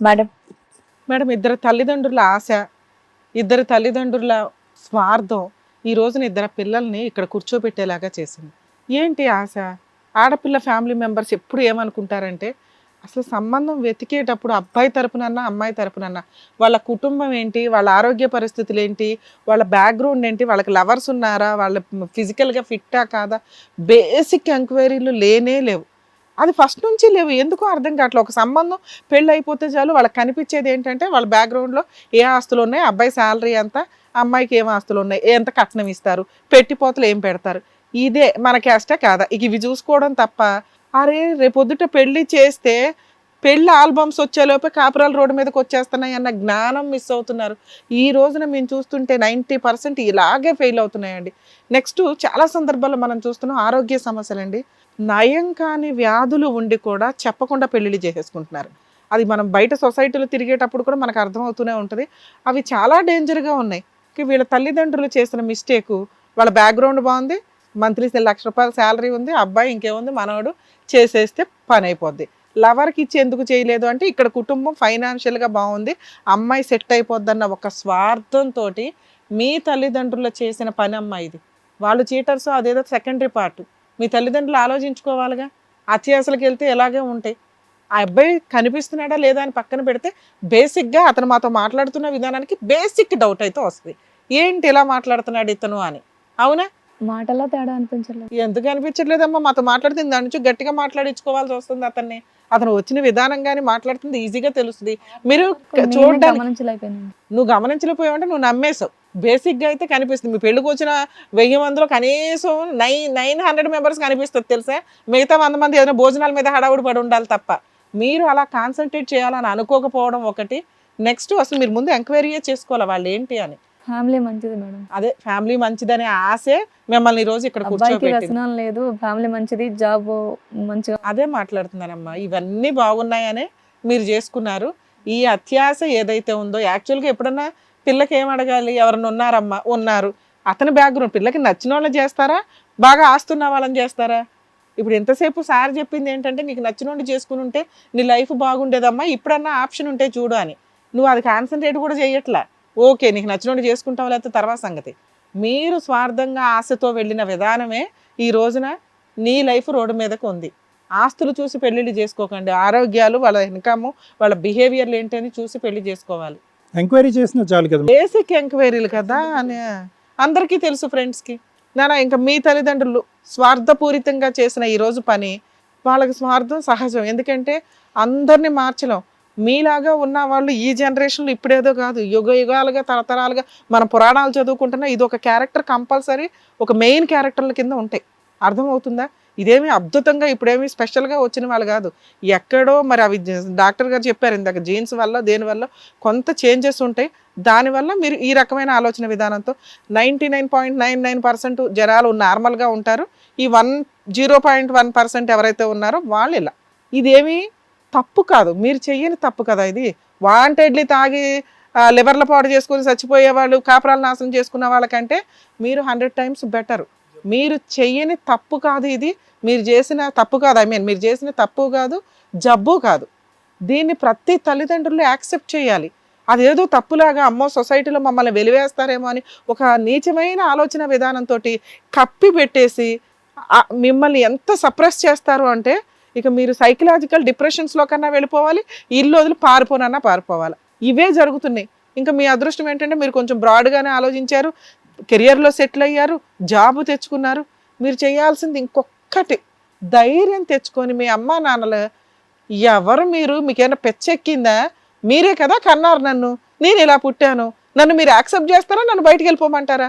Madam. Madam ఇద్దరు తల్లిదండ్రుల ఆశ ఇద్దరు తల్లిదండ్రుల స్వార్థం ఈ రోజున ఇద్దరు పిల్లల్ని ఇక్కడ కూర్చోబెట్టేలాగా చేసింది. ఏంటి ఆశ? ఆడపిల్ల ఫ్యామిలీ మెంబర్స్ ఎప్పుడు ఏమనుకుంటారంటే అసలు సంబంధం వెతికేటప్పుడు అబ్బాయి తరపునన్నా అమ్మాయి తరపునన్నా వాళ్ళ కుటుంబం ఏంటి వాళ్ళ ఆరోగ్య పరిస్థితులు ఏంటి వాళ్ళ బ్యాక్గ్రౌండ్ ఏంటి వాళ్ళకి లవర్స్ ఉన్నారా వాళ్ళ ఫిజికల్గా ఫిట్టా కాదా? బేసిక్ ఎంక్వైరీలు లేనే లేవు. అది ఫస్ట్ నుంచి లేవు. ఎందుకో అర్థం కావట్లేదు. ఒక సంబంధం పెళ్ళి అయిపోతే చాలు వాళ్ళకి కనిపించేది ఏంటంటే వాళ్ళ బ్యాక్గ్రౌండ్లో ఏ ఆస్తులు ఉన్నాయి అబ్బాయి శాలరీ ఎంత అమ్మాయికి ఏం ఆస్తులు ఉన్నాయి ఎంత కట్నం ఇస్తారు పెట్టిపోతలు ఏం పెడతారు. ఇదే మన క్యాస్టే కాదా? ఇక ఇవి చూసుకోవడం తప్ప. అరే రేపొద్దుట పెళ్ళి చేస్తే పెళ్ళి ఆల్బమ్స్ వచ్చేలోపే కాపురాల రోడ్డు మీదకి వచ్చేస్తున్నాయి అన్న జ్ఞానం మిస్ అవుతున్నారు. ఈ రోజున మేము చూస్తుంటే నైంటీ పర్సెంట్ ఇలాగే ఫెయిల్ అవుతున్నాయండి. నెక్స్ట్ చాలా సందర్భాల్లో మనం చూస్తున్నాం ఆరోగ్య సమస్యలండి. నయం కాని వ్యాధులు ఉండి కూడా చెప్పకుండా పెళ్ళిళ్ళు చేసేసుకుంటున్నారు. అది మనం బయట సొసైటీలో తిరిగేటప్పుడు కూడా మనకు అర్థమవుతూనే ఉంటుంది. అవి చాలా డేంజర్గా ఉన్నాయి. వీళ్ళ తల్లిదండ్రులు చేసిన మిస్టేకు వాళ్ళ బ్యాక్గ్రౌండ్ బాగుంది మంత్లీ లక్ష రూపాయల శాలరీ ఉంది అబ్బాయి ఇంకేముంది మనవడు చేసేస్తే పని అయిపోద్ది. లవర్కి ఇచ్చి ఎందుకు చేయలేదు అంటే ఇక్కడ కుటుంబం ఫైనాన్షియల్గా బాగుంది అమ్మాయి సెట్ అయిపోద్దన్న ఒక స్వార్థంతో మీ తల్లిదండ్రులు చేసిన పని అమ్మాయి ఇది. వాళ్ళు చీటర్స్ అదేదో సెకండరీ పార్ట్. మీ తల్లిదండ్రులు ఆలోచించుకోవాలిగా? అత్యాసలకు వెళ్తే ఎలాగే ఉంటాయి? ఆ అబ్బాయి కనిపిస్తున్నాడా లేదా అని పక్కన పెడితే బేసిక్గా అతను మాతో మాట్లాడుతున్న విధానానికి బేసిక్ డౌట్ అయితే వస్తుంది. ఏంటి ఇలా మాట్లాడుతున్నాడు ఇతను అని. అవునా? మాటలో తేడా అనిపించలేదు. ఎందుకు అనిపించట్లేదమ్మా? మాతో మాట్లాడుతుంది దాని నుంచి గట్టిగా మాట్లాడించుకోవాల్సి వస్తుంది అతన్ని. అతను వచ్చిన విధానం కానీ మాట్లాడుతుంది ఈజీగా తెలుస్తుంది. మీరు చూడడానికి నువ్వు గమనించలేకపోయావంటే నువ్వు నమ్మేశావు. బేసిక్గా అయితే కనిపిస్తుంది. మీ పెళ్ళికి వచ్చిన వెయ్యి మందిలో కనీసం నైన్ నైన్ హండ్రెడ్ మెంబర్స్ కనిపిస్తుంది తెలుసా? మిగతా వంద మంది ఏదైనా భోజనాల మీద హడావుడి పడి ఉండాలి తప్ప. మీరు అలా కాన్సన్ట్రేట్ చేయాలని అనుకోకపోవడం ఒకటి. నెక్స్ట్ అసలు మీరు ముందు ఎంక్వైరీయే చేసుకోవాలి? వాళ్ళు ఏంటి అని? ఫ్యామిలీ మంచిది మేడం. అదే ఫ్యామిలీ మంచిదనే ఆశే మిమ్మల్ని ఈ రోజు ఇక్కడ అబ్బాయికి కూర్చోబెట్టింది. వ్యసనం లేదు ఫ్యామిలీ మంచిది జాబ్ మంచిగా అదే మాట్లాడుతున్నానమ్మా ఇవన్నీ బాగున్నాయనే మీరు చేసుకున్నారు. ఈ అత్యాశ ఏదైతే ఉందో యాక్చువల్గా ఎప్పుడన్నా పిల్లకి ఏం అడగాలి? ఎవరన్నా ఉన్నారమ్మా? ఉన్నారు. అతని బ్యాక్గ్రౌండ్ పిల్లకి నచ్చిన వాళ్ళని చేస్తారా? బాగా ఆస్తున్న వాళ్ళని చేస్తారా? ఇప్పుడు ఎంతసేపు సార్ చెప్పింది ఏంటంటే నీకు నచ్చిన వాడిని చేసుకుని ఉంటే నీ లైఫ్ బాగుండేదమ్మా ఇప్పుడన్నా ఆప్షన్ ఉంటే చూడు అని. నువ్వు అది కాన్సన్ట్రేట్ కూడా చేయట్లా. ఓకే నీకు నచ్చిన వాడిని చేసుకుంటావు లేకపోతే తర్వాత సంగతి. మీరు స్వార్థంగా ఆశతో వెళ్ళిన విధానమే ఈ రోజున నీ లైఫ్ రోడ్డు మీదకు ఉంది. ఆస్తులు చూసి పెళ్ళిళ్ళు చేసుకోకండి. ఆరోగ్యాలు వాళ్ళ ఇన్కమ్ వాళ్ళ బిహేవియర్లు ఏంటి అని చూసి పెళ్ళి చేసుకోవాలి. ఎంక్వైరీ చేసినా చాలు కదా. బేసిక్ ఎంక్వైరీలు కదా అని అందరికీ తెలుసు ఫ్రెండ్స్కి. నానా ఇంకా మీ తల్లిదండ్రులు స్వార్థపూరితంగా చేసిన ఈ రోజు పని వాళ్ళకి స్వార్థం సహజం. ఎందుకంటే అందరినీ మార్చలేం. మీలాగా ఉన్న వాళ్ళు ఈ జనరేషన్లో ఇప్పుడేదో కాదు. యుగ యుగాలుగా తరతరాలుగా మన పురాణాలు చదువుకుంటున్నా ఇది ఒక క్యారెక్టర్ కంపల్సరీ ఒక మెయిన్ క్యారెక్టర్ల కింద ఉంటాయి. అర్థమవుతుందా? ఇదేమి అద్భుతంగా ఇప్పుడేమి స్పెషల్గా వచ్చిన వాళ్ళు కాదు. ఎక్కడో మరి అవి డాక్టర్ గారు చెప్పారు ఇందాక జీన్స్ వల్ల దేని వల్ల కొంత చేంజెస్ ఉంటాయి. దానివల్ల మీరు ఈ రకమైన ఆలోచన విధానంతో ninety nine point nine nine percent జనాలు నార్మల్గా ఉంటారు. ఈ one zero point one percent ఎవరైతే ఉన్నారో వాళ్ళు ఇలా. ఇదేమి తప్పు కాదు. మీరు చెయ్యని తప్పు కదా ఇది. వాంటెడ్లీ తాగి లివర్ల పాడు చేసుకుని చచ్చిపోయే వాళ్ళు కాపురాలు నాశనం చేసుకున్న వాళ్ళకంటే మీరు హండ్రెడ్ టైమ్స్ బెటర్. మీరు చెయ్యని తప్పు కాదు ఇది. మీరు చేసిన తప్పు కాదు ఐ మీన్ మీరు చేసిన తప్పు కాదు జబ్బు కాదు. దీన్ని ప్రతి తల్లిదండ్రులు యాక్సెప్ట్ చేయాలి. అదేదో తప్పులాగా అమ్మో సొసైటీలో మమ్మల్ని వెలివేస్తారేమో అని ఒక నీచమైన ఆలోచన విధానంతో కప్పి పెట్టేసి మిమ్మల్ని ఎంత సప్రెస్ చేస్తారు అంటే ఇక మీరు సైకలాజికల్ డిప్రెషన్స్లో కన్నా వెళ్ళిపోవాలి ఇల్లు వదిలి పారిపోనన్నా పారిపోవాలి. ఇవే జరుగుతున్నాయి. ఇంకా మీ అదృష్టం ఏంటంటే మీరు కొంచెం బ్రాడ్గానే ఆలోచించారు కెరియర్లో సెటిల్ అయ్యారు జాబ్ తెచ్చుకున్నారు. మీరు చేయాల్సింది ఇంకొక్కటి ధైర్యం తెచ్చుకొని మీ అమ్మా నాన్నలు ఎవరు మీరు మీకేమైనా పెచ్చెక్కిందా? మీరే కదా కన్నారు నన్ను. నేను ఇలా పుట్టాను. నన్ను మీరు యాక్సెప్ట్ చేస్తారా? నన్ను బయటికి వెళ్ళిపోమంటారా?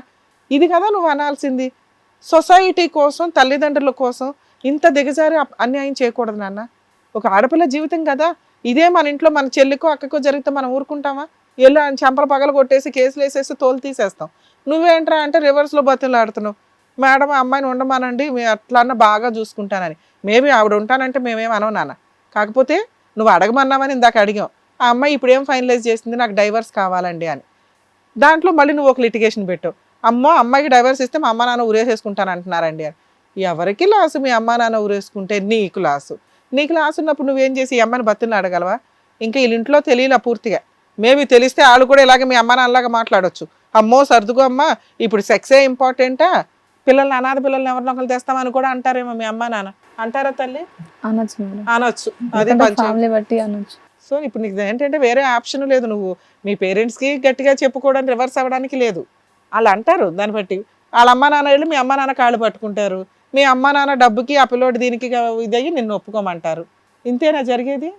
ఇది కదా నువ్వు అనాల్సింది. సొసైటీ కోసం తల్లిదండ్రుల కోసం ఇంత దిగజారి అన్యాయం చేయకూడదు నాన్న. ఒక ఆడపిల్ల జీవితం కదా. ఇదే మన ఇంట్లో మన చెల్లికో అక్కకో జరిగితే మనం ఊరుకుంటామా? వెళ్ళి ఆయన చెంపలు పగలు కొట్టేసి కేసులు వేసేసి తోలు తీసేస్తాం. నువ్వేంట్రా అంటే రివర్స్లో బతులు ఆడుతున్నావు మేడం ఆ అమ్మాయిని ఉండమానండి మేము అట్లా అన్న బాగా చూసుకుంటానని. మేబీ ఆవిడ ఉంటానంటే మేమేం అనవు నాన్న. కాకపోతే నువ్వు అడగమన్నావని ఇందాక అడిగాం. ఆ అమ్మాయి ఇప్పుడేం ఫైనలైజ్ చేసింది? నాకు డైవర్స్ కావాలండి అని. దాంట్లో మళ్ళీ నువ్వు ఒక లిటిగేషన్ పెట్టావు. అమ్మో అమ్మాయికి డైవర్స్ ఇస్తే మా అమ్మ నాన్న ఊరేసేసుకుంటాను అంటున్నారండి అని. ఎవరికి లాసు మీ అమ్మ నాన్న ఊరేసుకుంటే నీకు లాసు? నీకు లాసు ఉన్నప్పుడు నువ్వేం చేసి ఈ అమ్మాయిని బతులు అడగలవా? ఇంకా వీళ్ళ ఇంట్లో తెలియలే పూర్తిగా. మేబీ తెలిస్తే వాళ్ళు కూడా ఇలాగే మీ అమ్మ నాన్నలాగా మాట్లాడొచ్చు. అమ్మో సర్దుకో అమ్మా ఇప్పుడు సెక్సే ఇంపార్టెంటా పిల్లల్ని అనాథ పిల్లల్ని ఎవరినో ఒకరు తెస్తామని కూడా అంటారేమో మీ అమ్మ నాన్న. అంటారా తల్లి? అనొచ్చు అనొచ్చు. అది ఫ్యామిలీ బట్టి అనొచ్చు. సో ఇప్పుడు నీకు ఏంటంటే వేరే ఆప్షన్ లేదు నువ్వు. మీ పేరెంట్స్కి గట్టిగా చెప్పుకోవడానికి రివర్స్ అవ్వడానికి లేదు. వాళ్ళు అంటారు దాన్ని బట్టి. వాళ్ళ అమ్మ నాన్న వెళ్ళి మీ అమ్మ నాన్న కాళ్ళు పట్టుకుంటారు. మీ అమ్మ నాన్న డబ్బుకి ఆ పిల్లోడు దీనికి ఇది అయ్యి నిన్ను ఒప్పుకోమంటారు. ఇంతేనా జరిగేది?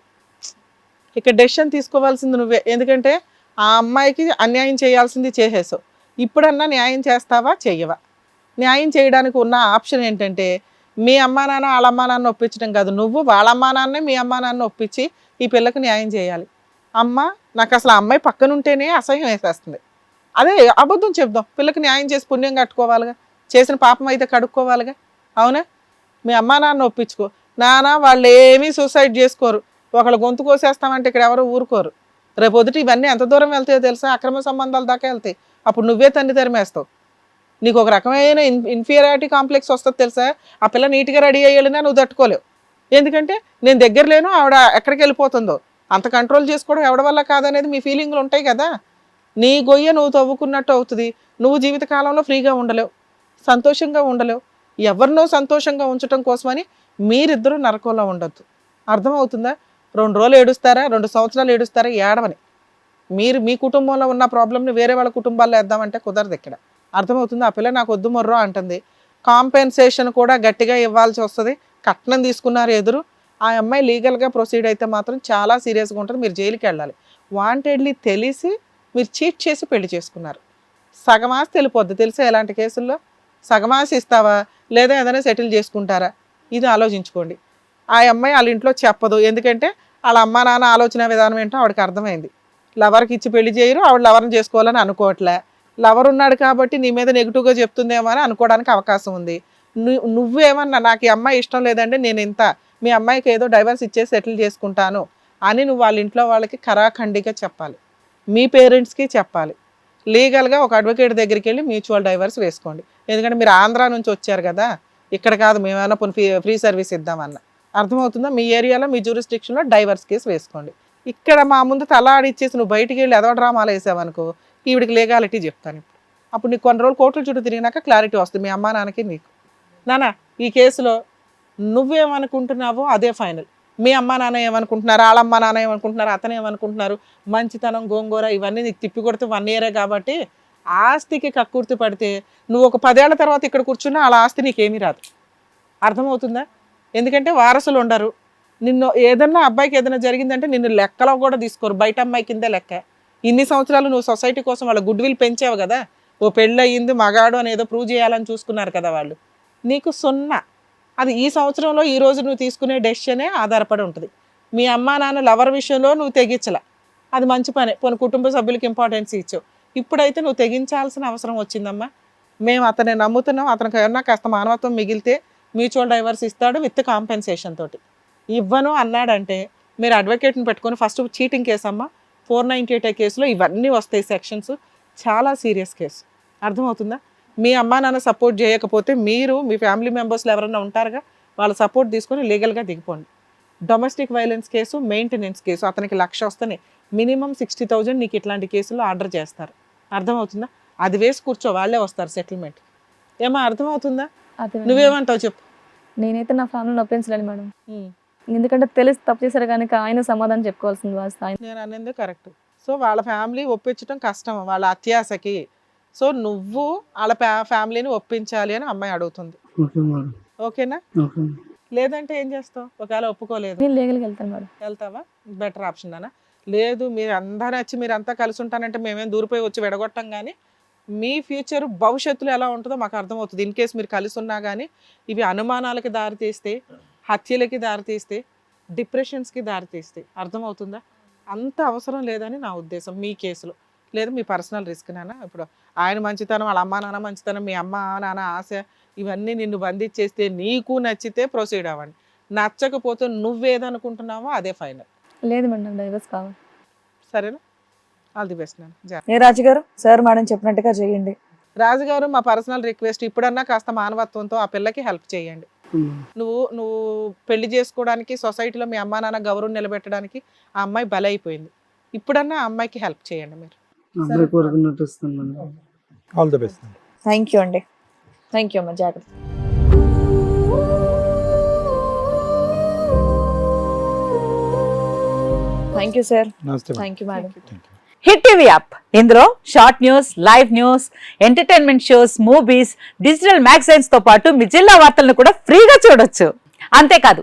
ఇక్కడ డెసిషన్ తీసుకోవాల్సింది నువ్వే. ఎందుకంటే ఆ అమ్మాయికి అన్యాయం చేయాల్సింది చేసేసావు. ఇప్పుడన్నా న్యాయం చేస్తావా చెయ్యవా? న్యాయం చేయడానికి ఉన్న ఆప్షన్ ఏంటంటే మీ అమ్మా నాన్న వాళ్ళ అమ్మా నాన్న ఒప్పించడం కాదు. నువ్వు వాళ్ళ అమ్మా నాన్నే మీ అమ్మా నాన్న ఒప్పించి ఈ పిల్లకు న్యాయం చేయాలి. అమ్మ నాకు అసలు ఆ అమ్మాయి పక్కన ఉంటేనే అసహ్యం వేసేస్తుంది. అదే అబద్ధం చెప్దాం. పిల్లకి న్యాయం చేసి పుణ్యం కట్టుకోవాలిగా చేసిన పాపం అయితే కడుక్కోవాలిగా. అవునా? మీ అమ్మా నాన్న ఒప్పించుకో. నాన్న వాళ్ళు ఏమీ సూసైడ్ చేసుకోరు. ఒకళ్ళు గొంతు కోసేస్తామంటే ఇక్కడ ఎవరు ఊరుకోరు. రేపు పొద్దుట ఇవన్నీ ఎంత దూరం వెళ్తాయో తెలుసా? అక్రమ సంబంధాల దాకా వెళ్తాయి. అప్పుడు నువ్వే తండ్రి తరిమేస్తావు. నీకు ఒక రకమైన ఇన్ ఇన్ఫీరియారిటీ కాంప్లెక్స్ వస్తుంది తెలుసా? ఆ పిల్ల నీట్గా రెడీ అయ్యేళ్ళినా నువ్వు తట్టుకోలేవు. ఎందుకంటే నేను దగ్గర లేను ఆవిడ ఎక్కడికి వెళ్ళిపోతుందో. అంత కంట్రోల్ చేసుకోవడం ఎవడ వల్ల కాదనేది మీ ఫీలింగ్లు ఉంటాయి కదా? నీ గొయ్య నువ్వు తవ్వుకున్నట్టు అవుతుంది. నువ్వు జీవితకాలంలో ఫ్రీగా ఉండలేవు. సంతోషంగా ఉండలేవు. ఎవరినో సంతోషంగా ఉంచడం కోసమని మీరిద్దరూ నరకంలో ఉండొద్దు. అర్థమవుతుందా? రెండు రోజులు ఏడుస్తారా? రెండు సంవత్సరాలు ఏడుస్తారా? ఏడవని. మీరు మీ కుటుంబంలో ఉన్న ప్రాబ్లమ్ని వేరే వాళ్ళ కుటుంబాల్లో వేద్దామంటే కుదరదు ఇక్కడ. అర్థమవుతుంది? ఆ పిల్ల నాకు వద్దు మొర్రో అంటుంది. కాంపెన్సేషన్ కూడా గట్టిగా ఇవ్వాల్సి వస్తుంది. కట్నం తీసుకున్నారు ఎదురు. ఆ అమ్మాయి లీగల్గా ప్రొసీడ్ అయితే మాత్రం చాలా సీరియస్గా ఉంటుంది. మీరు జైలుకి వెళ్ళాలి. వాంటెడ్లీ తెలిసి మీరు చీట్ చేసి పెళ్ళి చేసుకున్నారు. సగమాసి వెళ్ళిపోద్ది. తెలుసా ఎలాంటి కేసుల్లో? సగమాసి ఇస్తావా లేదా ఏదైనా సెటిల్ చేసుకుంటారా? ఇది ఆలోచించుకోండి. ఆ అమ్మాయి వాళ్ళ ఇంట్లో చెప్పదు. ఎందుకంటే వాళ్ళ అమ్మ నాన్న ఆలోచన విధానం ఏంటో ఆవిడకి అర్థమైంది. లవర్కి ఇచ్చి పెళ్ళి చేయరు. ఆవిడ లవర్ని చేసుకోవాలని అనుకోవట్లే. లవర్ ఉన్నాడు కాబట్టి నీ మీద నెగిటివ్గా చెప్తుందేమో అని అనుకోవడానికి అవకాశం ఉంది. నువ్వేమన్నా నాకు ఈ అమ్మాయి ఇష్టం లేదంటే నేను ఇంత మీ అమ్మాయికి ఏదో డైవర్స్ ఇచ్చేసి సెటిల్ చేసుకుంటాను అని నువ్వు వాళ్ళ ఇంట్లో వాళ్ళకి ఖరాఖండిగా చెప్పాలి. మీ పేరెంట్స్కి చెప్పాలి. లీగల్గా ఒక అడ్వకేట్ దగ్గరికి వెళ్ళి మ్యూచువల్ డైవర్స్ వేసుకోండి. ఎందుకంటే మీరు ఆంధ్రా నుంచి వచ్చారు కదా ఇక్కడ కాదు మేమైనా పోనీ ఫ్రీ ఫ్రీ సర్వీస్ ఇద్దామన్న. అర్థమవుతుందా? మీ ఏరియాలో మీ జ్యూరిస్టిక్షన్లో డైవర్స్ కేసు వేసుకోండి. ఇక్కడ మా ముందు తలాడిచ్చేసి నువ్వు బయటికి వెళ్ళి ఎదో డ్రామాలు వేసావనుకో ఈవిడికి లీగాలిటీ చెప్తాను ఇప్పుడు. అప్పుడు నీకు కొన్ని రోజులు కోర్టుల చుట్టూ తిరిగినాక క్లారిటీ వస్తుంది మీ అమ్మా నాన్నకి నీకు. నానా ఈ కేసులో నువ్వేమనుకుంటున్నావో అదే ఫైనల్ మీ అమ్మ నాన్న ఏమనుకుంటున్నారు? వాళ్ళ అమ్మ నాన్న ఏమనుకుంటున్నారు? అతను ఏమనుకుంటున్నారు? మంచితనం గోంగూర ఇవన్నీ నీకు తిప్పి కొడితే వన్ ఇయరే కాబట్టి ఆస్తికి కక్కుర్తి పడితే నువ్వు ఒక పదేళ్ళ తర్వాత ఇక్కడ కూర్చున్నా వాళ్ళ ఆస్తి నీకేమీ రాదు. అర్థమవుతుందా? ఎందుకంటే వారసులు ఉండరు. నిన్ను ఏదన్నా అబ్బాయికి ఏదైనా జరిగిందంటే నిన్ను లెక్కలో కూడా తీసుకోరు. బయట అమ్మాయి కిందే లెక్క. ఇన్ని సంవత్సరాలు నువ్వు సొసైటీ కోసం వాళ్ళ గుడ్ విల్ పెంచావు కదా? ఓ పెళ్ళి అయ్యింది మగాడు అని ఏదో ప్రూవ్ చేయాలని చూసుకున్నారు కదా వాళ్ళు. నీకు సున్నా. అది ఈ సంవత్సరంలో ఈ రోజు నువ్వు తీసుకునే డెసిషనే ఆధారపడి ఉంటుంది. మీ అమ్మా నాన్న లవర్ విషయంలో నువ్వు తెగించలే. అది మంచి పనే. పోనీ కుటుంబ సభ్యులకి ఇంపార్టెన్స్ ఇచ్చావు. ఇప్పుడైతే నువ్వు తెగించాల్సిన అవసరం వచ్చిందమ్మా. మేము అతన్ని నమ్ముతున్నాం. అతనికి ఏమన్నా కాస్త మానవత్వం మిగిలితే మ్యూచువల్ డైవర్స్ ఇస్తాడు విత్ కాంపెన్సేషన్ తోటి. ఇవ్వను అన్నాడంటే మీరు అడ్వకేట్ని పెట్టుకొని ఫస్ట్ చీటింగ్ కేసు అమ్మా ఫోర్ నైంటీ ఎయిట్ కేసులో ఇవన్నీ వస్తాయి సెక్షన్స్ చాలా సీరియస్ కేసు అర్థమవుతుందా? మీ అమ్మా నాన్న సపోర్ట్ చేయకపోతే మీరు మీ ఫ్యామిలీ మెంబర్స్లో ఎవరైనా ఉంటారుగా వాళ్ళ సపోర్ట్ తీసుకొని లీగల్గా దిగిపోండి. Domestic violence case maintenance case అతనికి లక్ష వస్తేనే మినిమం సిక్స్టీ థౌజండ్ నీకు ఇట్లాంటి కేసులు ఆర్డర్ చేస్తారు. అర్థమవుతుందా? అది వేసి కూర్చో వాళ్ళే వస్తారు సెటిల్మెంట్ ఏమో అర్థమవుతుందా. నువ్వేమంటావు చెప్పు. నేనైతే నా ఫ్యామిలీని ఒప్పించలేను మేడం. ఎందుకంటే తెలిసి తప్పు చేశారు కనుక ఆయన సమాధానం చెప్పుకోవాల్సింది నేను అనేది కరెక్ట్ సో వాళ్ళ ఫ్యామిలీ ఒప్పించడం కష్టం వాళ్ళ అత్యాశకి. సో నువ్వు వాళ్ళ ఫ్యా ఫ్యామిలీని ఒప్పించాలి అని అమ్మాయి అడుగుతుంది. ఓకేనా? ఓకే. లేదంటే ఏం చేస్తావు? ఒకవేళ ఒప్పుకోలేదు. నేను లీగల్కి వెళ్తాను మేడం. వెళ్తావా? బెటర్ ఆప్షన్ అన్న లేదు మీరు అందరూ వచ్చి మీరు అంతా కలిసి ఉంటానంటే మేమేం దూరిపోయి వచ్చి విడగొట్టం కానీ మీ ఫ్యూచర్ భవిష్యత్తులో ఎలా ఉంటుందో మాకు అర్థమవుతుంది. ఇన్ కేస్ మీరు కలిసి ఉన్నా కానీ ఇవి అనుమానాలకి దారితీస్తే హత్యలకి దారితీస్తే డిప్రెషన్స్కి దారితీస్తాయి అర్థమవుతుందా? అంత అవసరం లేదని నా ఉద్దేశం మీ కేసులో. లేదు మీ పర్సనల్ రిస్క్ నాన్న. ఇప్పుడు ఆయన మంచితనం వాళ్ళ అమ్మ నాన్న మంచితనం మీ అమ్మ నాన్న ఆశ ఇవన్నీ నిన్ను బంధించేస్తే నీకు నచ్చితే ప్రొసీడ్ అవ్వండి. నచ్చకపోతే నువ్వేదనుకుంటున్నావో అదే ఫైనల్. లేదు మేడం డైవర్స్ కావాలి. సరేనా? ఆల్ ది బెస్ట్ నాన్న. జా ఏ రాజు గారు సార్ మేడం చెప్పినట్టుగా చేయండి. రాజుగారు మా పర్సనల్ రిక్వెస్ట్ ఇప్పుడన్నా కాస్త మానవత్వంతో ఆ పిల్లకి హెల్ప్ చేయండి. నువ్వు నువ్వు పెళ్ళి చేసుకోవడానికి సొసైటీలో మీ అమ్మా నాన్న గౌరవం నిలబెట్టడానికి ఆ అమ్మాయి బలైపోయింది. ఇప్పుడన్నా ఆ అమ్మాయికి హెల్ప్ చేయండి మీరు. అబ్బాయి కోరుకున్నట్టు వస్తుంది madam all the best thank you అండి థ్యాంక్ యూ అమ్మ. జాగ్రత్త. థ్యాంక్ యూ సార్ నమస్తే. Thank you madam. Hit TV app ఇందులో short news live news entertainment shows movies digital మ్యాగజైన్స్తో పాటు మీ జిల్లా వార్తలను కూడా ఫ్రీగా చూడొచ్చు. అంతేకాదు